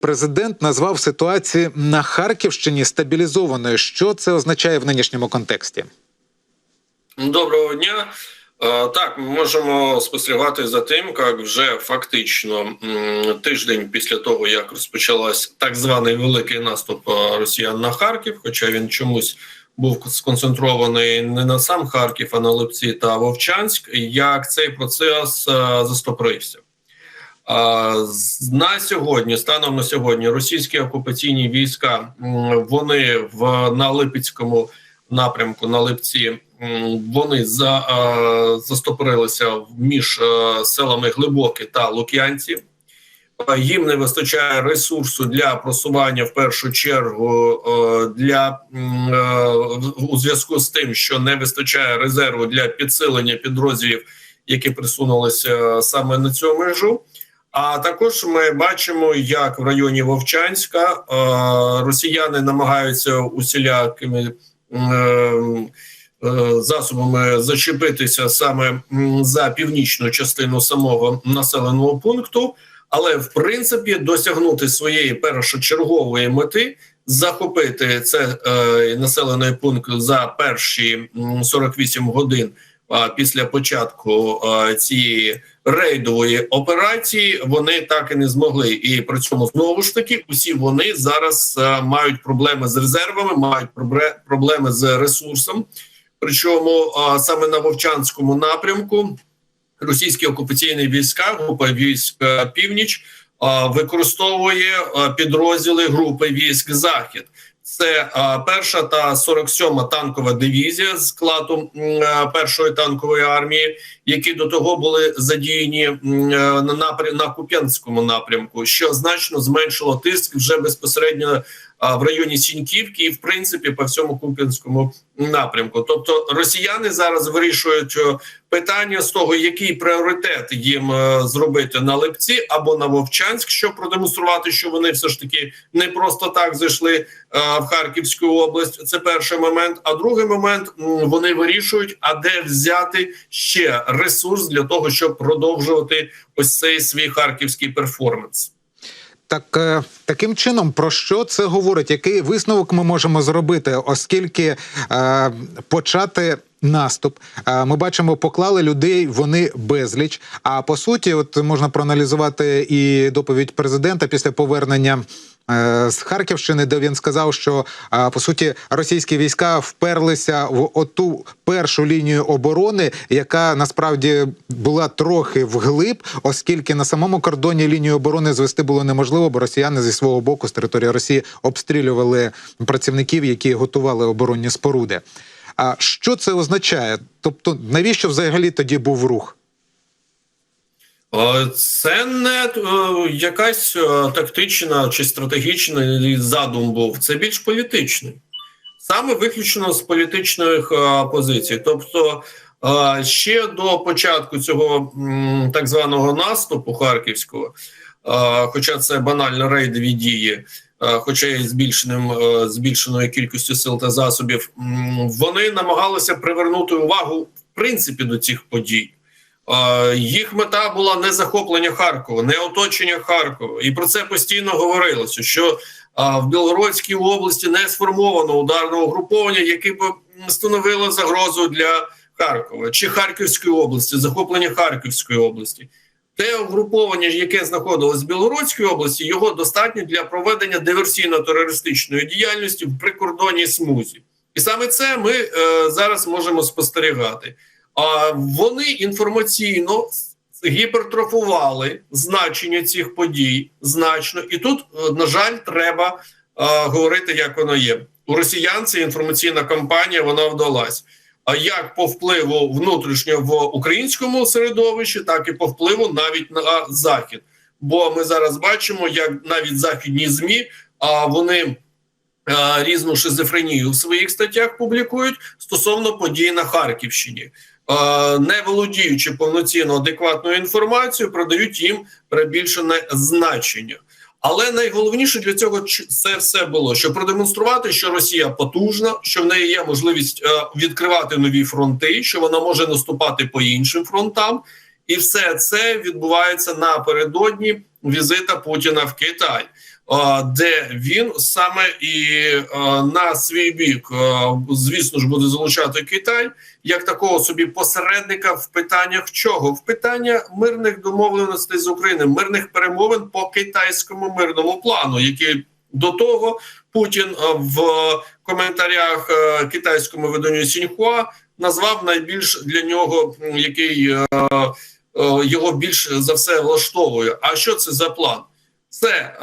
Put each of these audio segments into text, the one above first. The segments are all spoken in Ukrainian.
Президент назвав ситуацію на Харківщині стабілізованою. Що це означає в нинішньому контексті? Доброго дня. Е, Так, ми можемо спостерігати за тим, як вже фактично тиждень після того, як розпочалась так званий великий наступ е, росіян на Харків, хоча він чомусь був сконцентрований не на сам Харків, а на Липці та Вовчанськ, як цей процес е, застопорився. А, з- На сьогодні, станом на сьогодні, російські окупаційні війська вони в на Липецькому напрямку на Липці вони за, застопорилися між селами Глибоке та Лук'янці. Їм не вистачає ресурсу для просування в першу чергу для у зв'язку з тим, що не вистачає резерву для підсилення підрозділів, які присунулися саме на цю межу. А також ми бачимо, як в районі Вовчанська росіяни намагаються усілякими е, е, засобами зачепитися саме за північну частину самого населеного пункту, але в принципі досягнути своєї першочергової мети. Захопити це е, населений пункт за перші м, 48 годин після початку цієї рейдової операції вони так і не змогли. І при цьому знову ж таки усі вони зараз а, мають проблеми з резервами, мають проблеми з ресурсом. Причому а, саме на Вовчанському напрямку російські окупаційні війська, група військ північ а, використовує а, підрозділи групи військ Захід. Це а, перша та 47-ма танкова дивізія з складу м, першої танкової армії, які до того були задіяні м, е, на напрям на Куп'янському напрямку, що значно зменшило тиск вже безпосередньо а, в районі Сіньківки і в принципі по всьому Куп'янському напрямку. Тобто росіяни зараз вирішують е, питання з того, який пріоритет їм е, зробити на Липці або на Вовчанськ, щоб продемонструвати, що вони все ж таки не просто так зайшли е, в Харківську область. Це перший момент. А другий момент вони вирішують, а де взяти ще ресурс для того, щоб продовжувати ось цей свій харківський перформанс. Так е, таким чином, про що це говорить? Який висновок ми можемо зробити, оскільки е, почати наступ, е, ми бачимо, поклали людей, вони безліч. А по суті, от можна проаналізувати і доповідь президента після повернення. Е, З Харківщини, де він сказав, що е, по суті російські війська вперлися в оту першу лінію оборони, яка насправді була трохи вглиб, оскільки на самому кордоні лінію оборони звести було неможливо, бо росіяни зі свого боку з території Росії обстрілювали працівників, які готували оборонні споруди. А що це означає? Тобто, навіщо взагалі тоді був рух? Е, Це не е, якась е, тактична чи стратегічна задум був. Це більш політичний, саме виключно з політичних позицій. Тобто, ще до початку цього так званого наступу харківського, хоча це банально рейдові дії. Хоча і збільшеним збільшеною кількістю сил та засобів, вони намагалися привернути увагу в принципі до цих подій. Їх мета була не захоплення Харкова, не оточення Харкова, і про це постійно говорилося. Що в Білгородській області не сформовано ударного угруповання, яке б становило загрозу для Харкова чи Харківської області, захоплення Харківської області. Те угруповання, яке знаходилось в Білгородській області, його достатньо для проведення диверсійно-терористичної діяльності в прикордонній смузі, і саме це ми е, зараз можемо спостерігати. А вони інформаційно гіпертрофували значення цих подій значно, і тут, е, на жаль, треба е, говорити, як воно є. У росіян ця інформаційна кампанія вона вдалась. А як по впливу внутрішньо в українському середовищі, так і по впливу навіть на захід. Бо ми зараз бачимо, як навіть західні змі а вони е, різну шизофренію в своїх статтях публікують стосовно подій на Харківщині. Е, Не володіючи повноцінно адекватною інформацією, продають їм перебільшене значення. Але найголовніше для цього це все було, щоб продемонструвати, що Росія потужна, що в неї є можливість е, відкривати нові фронти, що вона може наступати по іншим фронтам, і все це відбувається напередодні візита Путіна в Китай. Де він саме і на свій бік, звісно ж, буде залучати Китай як такого собі посередника в питаннях чого? В питання мирних домовленостей з України, мирних перемовин по китайському мирному плану, які до того Путін в коментарях китайському виданню Сіньхуа назвав найбільш для нього, який його більш за все влаштовує. А що це за план? Це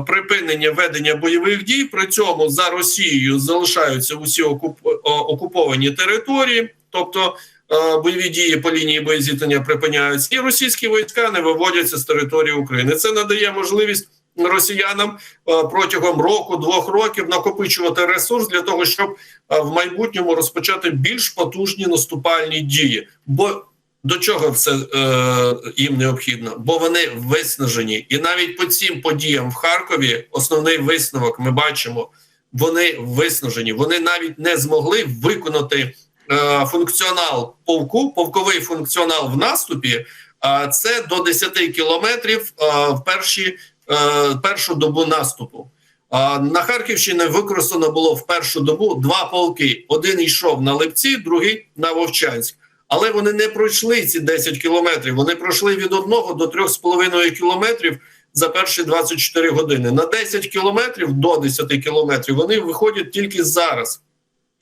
припинення ведення бойових дій. При цьому за Росією залишаються усі окуп, окуповані території, тобто е, бойові дії по лінії боєзіткнення припиняються, і російські війська не виводяться з території України. Це надає можливість росіянам е, протягом року-двох років накопичувати ресурс для того, щоб е, в майбутньому розпочати більш потужні наступальні дії. Бо до чого це е, їм необхідно? Бо вони виснажені, і навіть по цим подіям в Харкові основний висновок ми бачимо. Вони виснажені. Вони навіть не змогли виконати е, функціонал полку, полковий функціонал в наступі. А це до 10 кілометрів е, в перші е, першу добу наступу. А на Харківщині використано було в першу добу два полки: один йшов на Липці, другий на Вовчанськ. Але вони не пройшли ці 10 кілометрів. Вони пройшли від 1 до 3,5 кілометрів за перші 24 години. На 10 кілометрів до 10 кілометрів вони виходять тільки зараз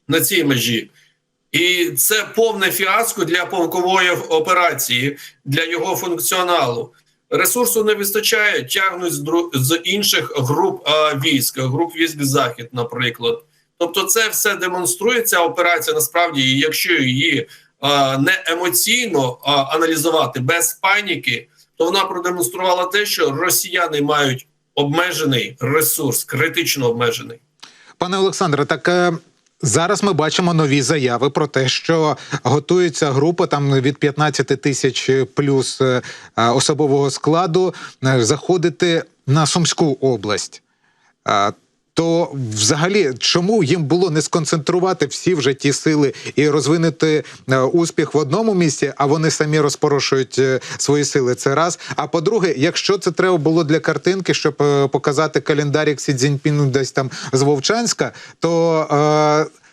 на цій межі. І це повне фіаско для полкової операції, для його функціоналу. Ресурсу не вистачає, тягнуть з, інших груп військ, груп військ Захід, наприклад. Тобто, це все демонструє ця операція насправді, і якщо її не емоційно аналізувати без паніки, то вона продемонструвала те, що росіяни мають обмежений ресурс, критично обмежений. Пане Олександре, так е, зараз ми бачимо нові заяви про те, що готується група там від 15 тисяч плюс е, особового складу е, заходити на Сумську область. То взагалі, чому їм було не сконцентрувати всі вже ті сили і розвинути е, успіх в одному місці, а вони самі розпорошують е, свої сили? Це раз. А по-друге, якщо це треба було для картинки, щоб е, показати календарік Сі Цзіньпіну десь там з Вовчанська, то е,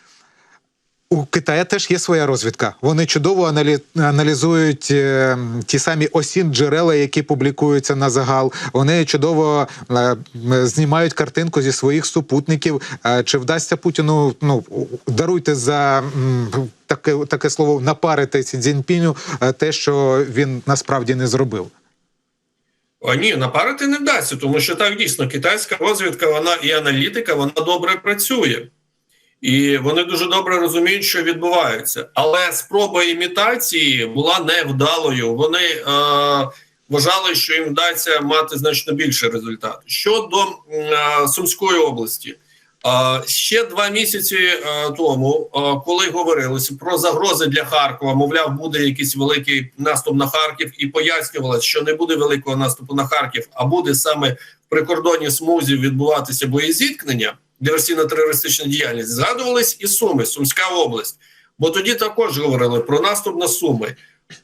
у Китая теж є своя розвідка. Вони чудово аналі... аналізують е, ті самі осін джерела, які публікуються на загал. Вони чудово е, знімають картинку зі своїх супутників. Е, чи вдасться Путіну? Ну даруйте за м, таке, таке слово напарити Сі Цзіньпіню е, те, що він насправді не зробив. А ні, напарити не вдасться, тому що так дійсно китайська розвідка, вона і аналітика, вона добре працює. І вони дуже добре розуміють, що відбувається. Але спроба імітації була невдалою. Вони е, вважали, що їм вдасться мати значно більше результат. Щодо е, Сумської області, е, ще два місяці е, тому, е, коли говорилося про загрози для Харкова, мовляв, буде якийсь великий наступ на Харків, і пояснювалося, що не буде великого наступу на Харків, а буде саме в прикордонній смузі відбуватися боєзіткнення диверсійно-терористична діяльність, згадувались і Суми, Сумська область. Бо тоді також говорили про наступ на Суми.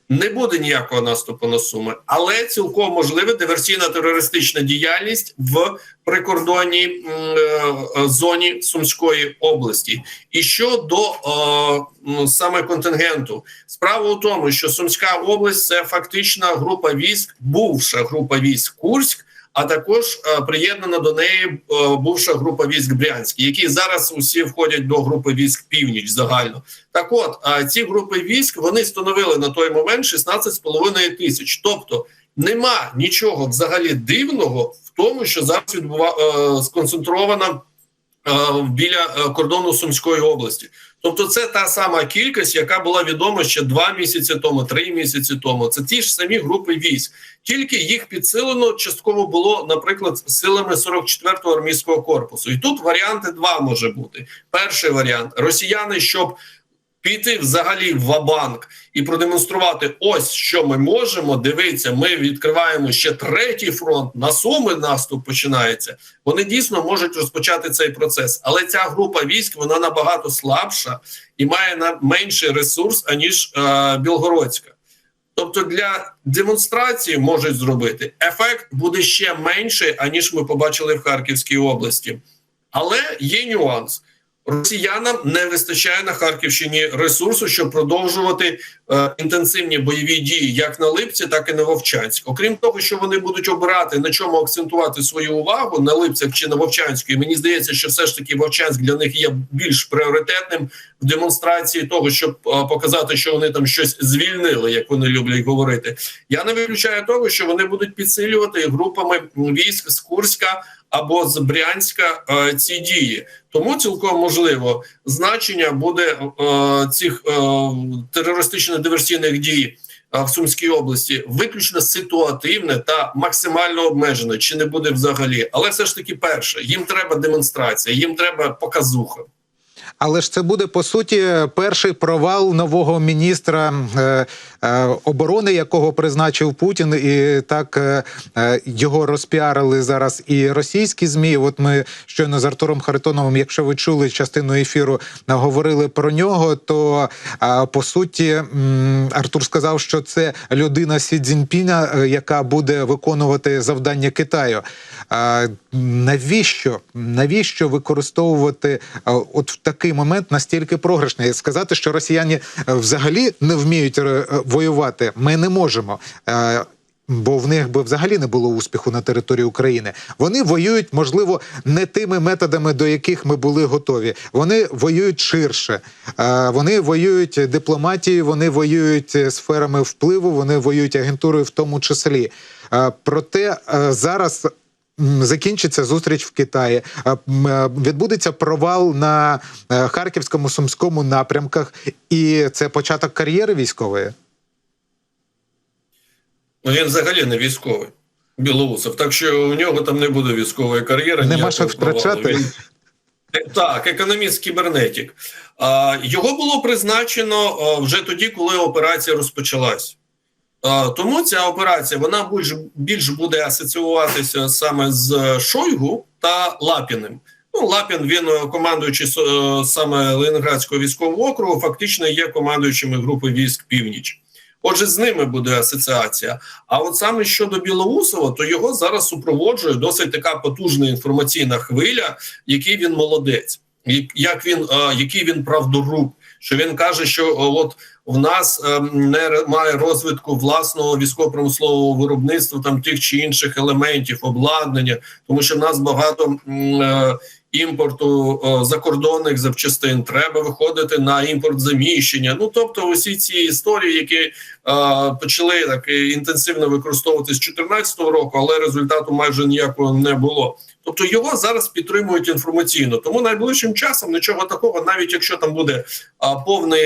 Не буде ніякого наступу на Суми, але цілком можливе диверсійна терористична діяльність в прикордонній е, зоні Сумської області. І щодо е, саме контингенту, справа у тому, що Сумська область це фактична група військ, бувша група військ Курськ а також е, приєднана до неї е, бувша група військ Брянські, які зараз усі входять до групи військ Північ загально. Так, от е, ці групи військ вони становили на той момент 16,5 тисяч. Тобто нема нічого взагалі дивного в тому, що зараз відбува сконцентрована біля кордону Сумської області. Тобто, це та сама кількість, яка була відома ще два місяці тому, три місяці тому. Це ті ж самі групи військ, тільки їх підсилено частково було, наприклад, силами 44-го армійського корпусу. І тут варіанти два може бути. Перший варіант: росіяни, щоб піти взагалі в вабанк і продемонструвати, ось що ми можемо. Дивіться, ми відкриваємо ще третій фронт. На суми наступ починається. Вони дійсно можуть розпочати цей процес, але ця група військ вона набагато слабша і має на менший ресурс аніж е, Білгородська. Тобто для демонстрації можуть зробити ефект буде ще менший, аніж ми побачили в Харківській області. Але є нюанс. Росіянам не вистачає на Харківщині ресурсу, щоб продовжувати е, інтенсивні бойові дії як на Липці, так і на Вовчанськ. Окрім того, що вони будуть обирати на чому акцентувати свою увагу на Липцях чи на Вовчанську. І мені здається, що все ж таки Вовчанськ для них є більш пріоритетним в демонстрації того, щоб е, показати, що вони там щось звільнили, як вони люблять говорити. Я не виключаю того, що вони будуть підсилювати групами військ з Курська або з Брянська е, ці дії. Тому цілком можливо значення буде е, цих е, терористично диверсійних дій е, в Сумській області виключно ситуативне та максимально обмежене, чи не буде взагалі. Але все ж таки, перше, їм треба демонстрація, їм треба показуха. Але ж це буде по суті перший провал нового міністра е, е, оборони, якого призначив Путін, і так е, його розпіарили зараз і російські змі. От ми щойно з Артуром Харитоновим, якщо ви чули частину ефіру, говорили про нього. То по суті Артур сказав, що це людина Сі Цзіньпіна, яка буде виконувати завдання Китаю. Навіщо навіщо використовувати от в такий момент настільки програшний? Сказати, що росіяни е, взагалі не вміють е, воювати, ми не можемо. Е, Бо в них би взагалі не було успіху на території України. Вони воюють, можливо, не тими методами, до яких ми були готові. Вони воюють ширше. Вони воюють дипломатією, вони воюють сферами впливу, вони воюють агентурою в тому числі. Проте зараз закінчиться зустріч в Китаї. е, Відбудеться провал на е, харківському сумському напрямках, і це початок кар'єри військової. Ну він взагалі не військовий. Білоусов, так що у нього там не буде військової кар'єри. Нема що втрачати. Він- Е, Так, економіст кібернетик. А, його було призначено вже тоді, коли операція розпочалась. Тому ця операція вона більш, більш буде асоціюватися саме з Шойгу та Лапіним. Ну, Лапін, він е, командуючий е, саме Ленінградського військового округу, фактично є командуючими групи військ Північ. Отже, з ними буде асоціація. А от саме щодо Білоусова, то його зараз супроводжує досить така потужна інформаційна хвиля, який він молодець, як- він, який він правдоруб. Що він каже, що от в нас е, не має розвитку власного військово-промислового виробництва там тих чи інших елементів, обладнання, тому що в нас багато е, імпорту е, закордонних запчастин. Треба виходити на імпорт заміщення. Ну тобто, усі ці історії, які е, почали так інтенсивно використовуватись з 2014 року, але результату майже ніякого не було. Тобто його зараз підтримують інформаційно. Тому найближчим часом нічого такого, навіть якщо там буде а, повне,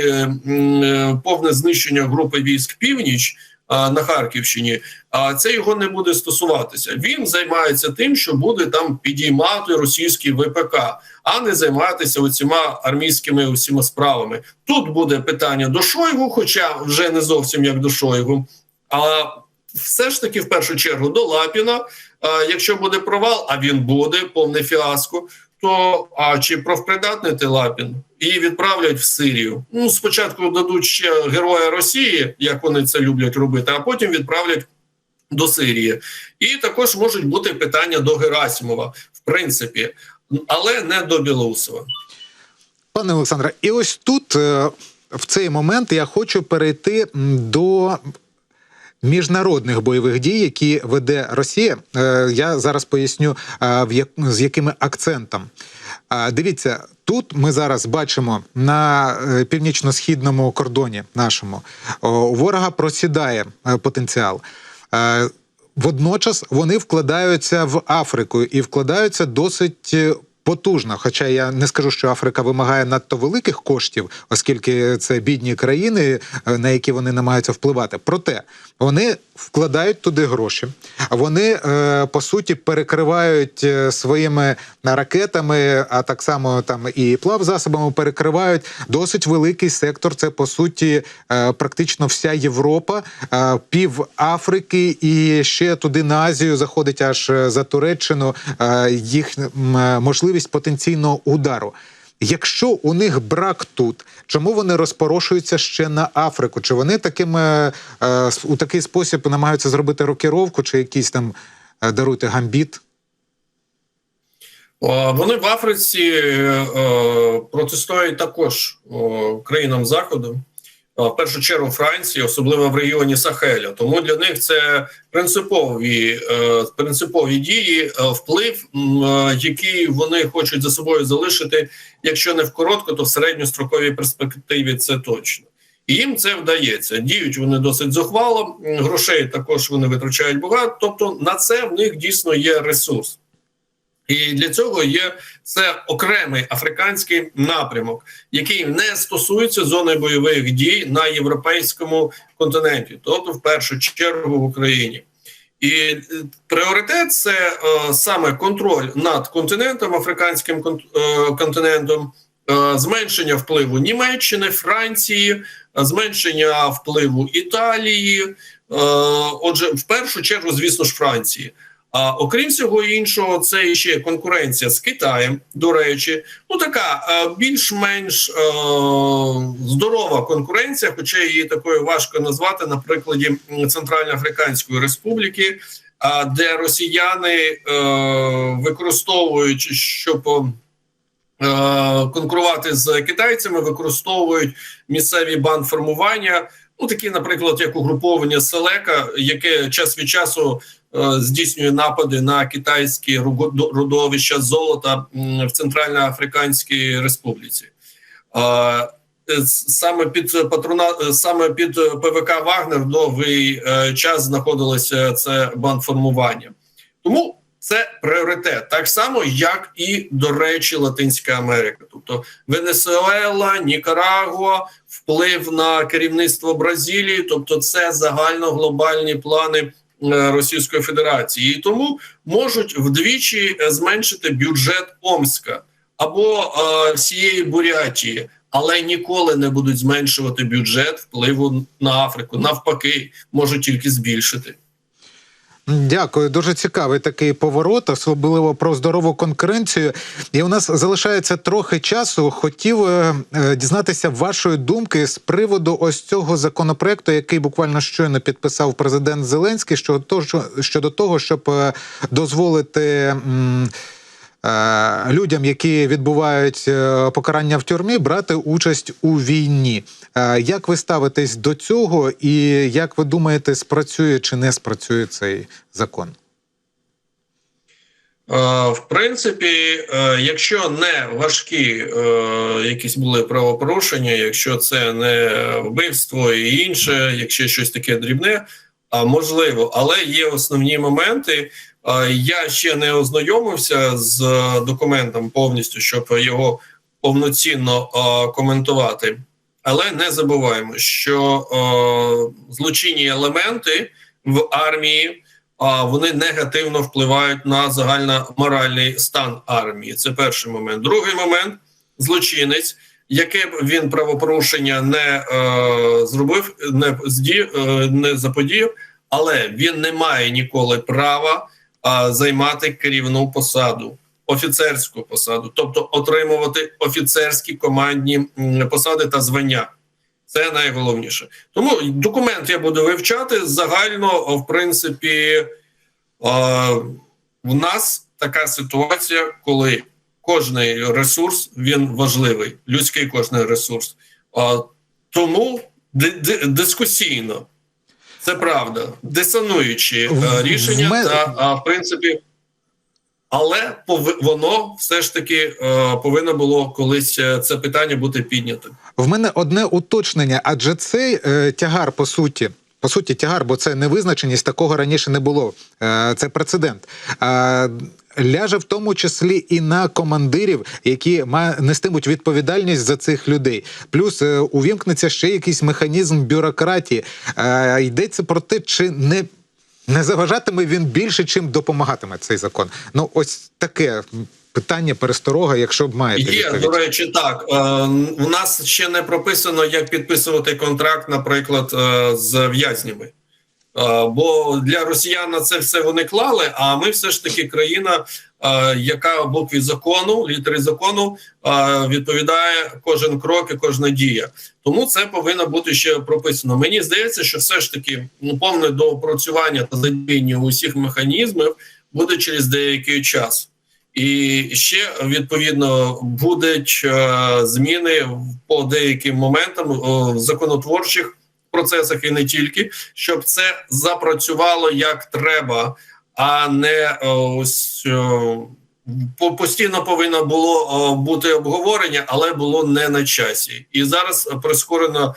е, повне знищення групи військ північ. На Харківщині, а це його не буде стосуватися. Він займається тим, що буде там підіймати російський ВПК, а не займатися оціма армійськими усіма справами. Тут буде питання до Шойгу, хоча вже не зовсім як до Шойгу. А все ж таки, в першу чергу, до Лапіна. Якщо буде провал, а він буде повне фіаско, то а чи профпридатний ти Лапін і відправлять в Сирію. Ну спочатку дадуть ще героя Росії, як вони це люблять робити, а потім відправлять до Сирії. І також можуть бути питання до Герасимова, в принципі, але не до Білоусова. Пане Олександре, і ось тут е, в цей момент я хочу перейти до міжнародних бойових дій, які веде Росія. Е, Я зараз поясню, е, з якими акцентом. А, Дивіться, тут ми зараз бачимо на е, північно-східному кордоні нашому у ворога просідає е, потенціал. Е, Водночас вони вкладаються в Африку і вкладаються досить е, потужно. Хоча я не скажу, що Африка вимагає надто великих коштів, оскільки це бідні країни, е, на які вони намагаються впливати. Проте вони вкладають туди гроші, вони е, по суті перекривають е, своїми ракетами, а так само там і плавзасобами перекривають досить великий сектор. Це по суті практично вся Європа, пів Африки і ще туди на Азію заходить аж за Туреччину їх м, можливість потенційного удару. Якщо у них брак тут, чому вони розпорошуються ще на Африку? Чи вони таким е, е, у такий спосіб намагаються зробити рокіровку, чи якийсь там е, даруйте гамбіт? Вони в Африці е, протистоять також країнам Заходу, в першу чергу Франції, особливо в регіоні Сахеля. Тому для них це принципові, е, принципові дії, е, вплив, е, який вони хочуть за собою залишити, якщо не в коротко, то в середньостроковій перспективі це точно. І їм це вдається. Діють вони досить зухвало, грошей також вони витрачають багато. Тобто на це в них дійсно є ресурс. І для цього є це окремий африканський напрямок, який не стосується зони бойових дій на європейському континенті, тобто в першу чергу в Україні. І е, пріоритет це е, саме контроль над континентом, африканським кон- е, континентом, е, зменшення впливу Німеччини, Франції, е, зменшення впливу Італії. Е, отже, в першу чергу, звісно ж, Франції. А окрім всього іншого, це ще конкуренція з Китаєм. До речі, ну така е, більш-менш е, здорова конкуренція, хоча її такою важко назвати на прикладі Центральноафриканської Республіки, а, де росіяни е, використовують, щоб е, конкурувати з китайцями, використовують місцеві бандформування. Ну, такі, наприклад, як угруповання Селека, яке час від часу здійснює напади на китайські родовища золота в Центральноафриканській Республіці. Е, е, Саме під патрона, е, саме під ПВК Вагнер довгий е, час знаходилося це бандформування. Тому це пріоритет, так само, як і, до речі, Латинська Америка, тобто Венесуела, Нікарагуа, вплив на керівництво Бразилії, тобто це загальноглобальні плани е, Російської Федерації, і тому можуть вдвічі е, зменшити бюджет Омська або е, всієї Бурятії, але ніколи не будуть зменшувати бюджет впливу на Африку. Навпаки, можуть тільки збільшити. Дякую, дуже цікавий такий поворот, особливо про здорову конкуренцію. І у нас залишається трохи часу. Хотів е, е, дізнатися вашої думки з приводу ось цього законопроекту, який буквально щойно підписав президент Зеленський, щодо щодо того, щоб е, дозволити. Людям, які відбувають покарання в тюрмі, брати участь у війні. Е, Як ви ставитесь до цього, і як ви думаєте, спрацює чи не спрацює цей закон? Е, В принципі, е, якщо не важкі е, якісь були правопорушення, якщо це не вбивство і інше, якщо щось таке дрібне, а можливо, але є основні моменти. Е, Я ще не ознайомився з документом повністю, щоб його повноцінно е, коментувати. Але не забуваємо, що е, злочинні елементи в армії а вони негативно впливають на загальноморальний стан армії. Це перший момент. Другий момент злочинець, яке б він правопорушення не е, зробив, не зді, е, не заподіяв, але він не має ніколи права е, займати керівну посаду. Офіцерську посаду, тобто отримувати офіцерські командні посади та звання, це найголовніше. Тому документ я буду вивчати загально, в принципі, в нас така ситуація, коли кожний ресурс він важливий, людський кожний ресурс. Тому ди- ди- дискусійно, це правда, дисонуючі е, рішення та в принципі. Але воно все ж таки е, повинно було колись е, це питання бути піднятим. В мене одне уточнення, адже цей е, тягар, по суті, по суті, тягар, бо це невизначеність, такого раніше не було. Е, це прецедент. Ляже в тому числі і на командирів, які ма- нестимуть відповідальність за цих людей. Плюс увімкнеться ще якийсь механізм бюрократії. Йдеться про те, чи не. Не заважатиме він більше, чим допомагатиме цей закон. Ну, ось таке питання пересторога, якщо б маєте Є, відповідь. до речі, так. Е, у нас ще не прописано, як підписувати контракт, наприклад, е, з в'язнями. Бо для росіян на це все вони клали. А ми все ж таки країна, е, яка букві закону, літери закону е, відповідає кожен крок і кожна дія. Тому це повинно бути ще прописано. Мені здається, що все ж таки ну, повне доопрацювання та задіяння усіх механізмів буде через деякий час. І ще відповідно будуть е, зміни по деяким моментам е, законотворчих процесах і не тільки, щоб це запрацювало як треба, а не е, ось е, постійно повинно було е, бути обговорення, але було не на часі. І зараз прискорено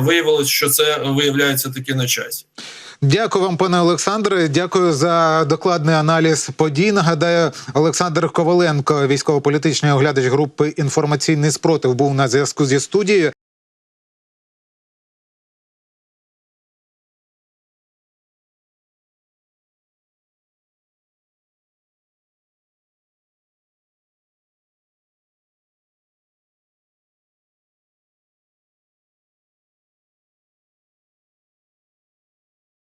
виявилось, що це виявляється таки на часі. Дякую вам, пане Олександре. Дякую за докладний аналіз подій. Нагадаю, Олександр Коваленко, військово-політичний оглядач групи інформаційний спротив, був на зв'язку зі студією.